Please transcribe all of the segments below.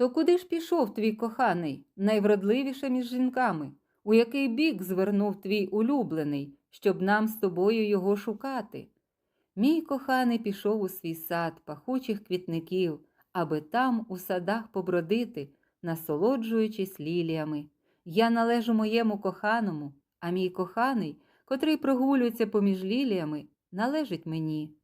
То куди ж пішов твій коханий, найвродливіша між жінками? У який бік звернув твій улюблений, щоб нам з тобою його шукати? Мій коханий пішов у свій сад пахучих квітників, аби там у садах побродити, насолоджуючись ліліями. Я належу моєму коханому, а мій коханий, котрий прогулюється поміж ліліями, належить мені.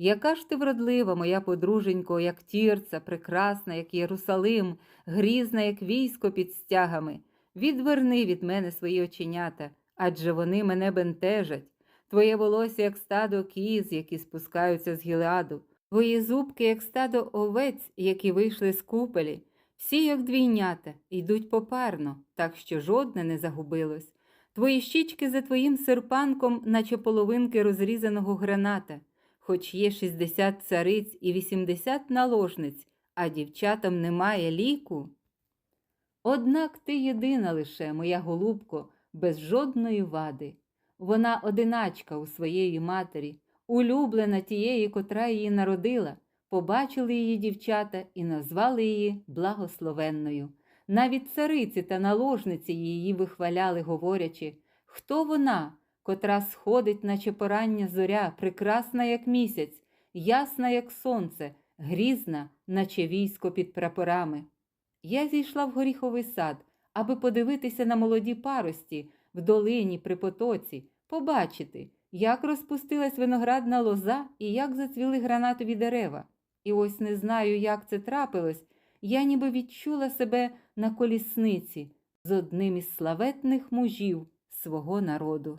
Яка ж ти вродлива, моя подруженько, як тірця, прекрасна, як Єрусалим, грізна, як військо під стягами. Відверни від мене свої оченята, адже вони мене бентежать. Твоє волосся, як стадо кіз, які спускаються з гіладу, твої зубки, як стадо овець, які вийшли з купелі, всі, як двійнята, йдуть попарно, так що жодне не загубилось. Твої щічки за твоїм серпанком, наче половинки розрізаного граната, хоч є 60 цариць і 80 наложниць, а дівчатам немає ліку. Однак ти єдина лише, моя голубко, без жодної вади. Вона одиначка у своєї матері, улюблена тієї, котра її народила. Побачили її дівчата і назвали її благословенною. Навіть цариці та наложниці її вихваляли, говорячи, хто вона, котра сходить, наче порання зоря, прекрасна, як місяць, ясна, як сонце, грізна, наче військо під прапорами. Я зійшла в горіховий сад, аби подивитися на молоді парості в долині при потоці, побачити, як розпустилась виноградна лоза і як зацвіли гранатові дерева. І ось не знаю, як це трапилось, я ніби відчула себе на колісниці з одним із славетних мужів свого народу.